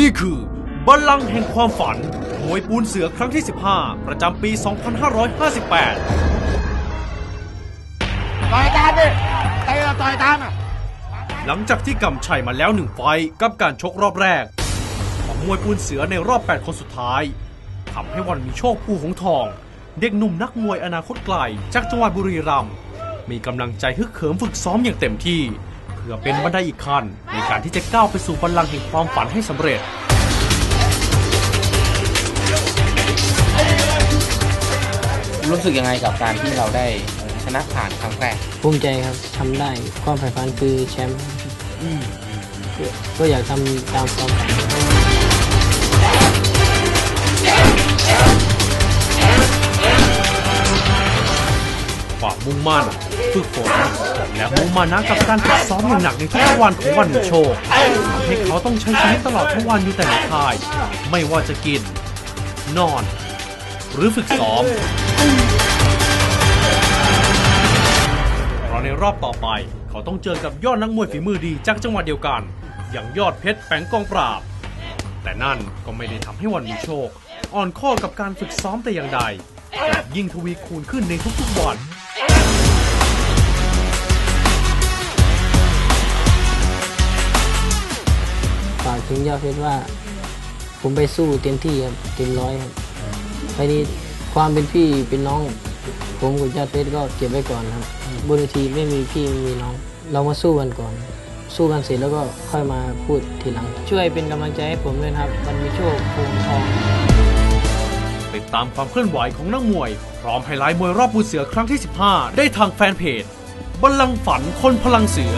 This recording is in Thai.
นี่คือบัลลังก์แห่งความฝันมวยปูนเสือครั้งที่ 15 ประจำปี 2558 ต่อยตามดิเตะต่อยตามอะ หลังจากที่กำชัยมาแล้วหนึ่งไฟต์กับการชกรอบแรก ของมวยปูนเสือในรอบ 8 คนสุดท้ายทำให้วันมีโชคภูหงทอง เด็กหนุ่มนักมวยอนาคตไกล จากจังหวัดบุรีรัมย์มีกำลังใจฮึกเหิมฝึกซ้อมอย่างเต็มที่ เพื่อเป็นบันไดอีกขั้นในการที่จะก้าวไปสู่บัลลังก์แห่งความฝันให้สำเร็จ รู้สึกยังไงกับการที่เราได้ชนะผ่านครั้งแรก ภูมิใจครับทำได้ความใฝ่ฝันคือแชมป์ก็ก็อยากทำตามความฝัน มุ่งมั่นฝึกฝนและมุ่งมั่นนะกับการฝึกซ้อมอย่างหนักในทุกวันของวันโชคทำให้เขาต้องใช้ชีวิตตลอดทั้งวันอยู่แต่ในค่าย ไม่ว่าจะกิน นอน หรือฝึกซ้อมเพราะในรอบต่อไป เขาต้องเจอกับยอดนักมวยฝีมือดีจากจังหวัดเดียวกัน อย่างยอดเพชรแฝงกองปราบ แต่นั่นก็ไม่ได้ทำให้วันมีโชค อ่อนข้อกับการฝึกซ้อมแต่อย่างใด ยิ่งทวีคูณขึ้นในทุกๆวันฝากถึงยอดเพชรว่า ผมไปสู้เต็มที่ครับเต็มร้อยครับไปนี้ความเป็นพี่เป็นน้อง ผมกับยอดเพชรก็เก็บไว้ก่อนครับบนเวทีไม่มีพี่ไม่มีน้อง เรามาสู้กันก่อน สู้กันเสร็จแล้วก็ค่อยมาพูดทีหลัง ช่วยเป็นกำลังใจให้ผมด้วยครับ มันมีโชคภูมิทอง ติดตามความเคลื่อนไหวของนักมวย พร้อมไฮไลท์มวยรอบปูเสือครั้งที่ 15 ได้ทางแฟนเพจบัลลังก์ฝันคนพลังเสือ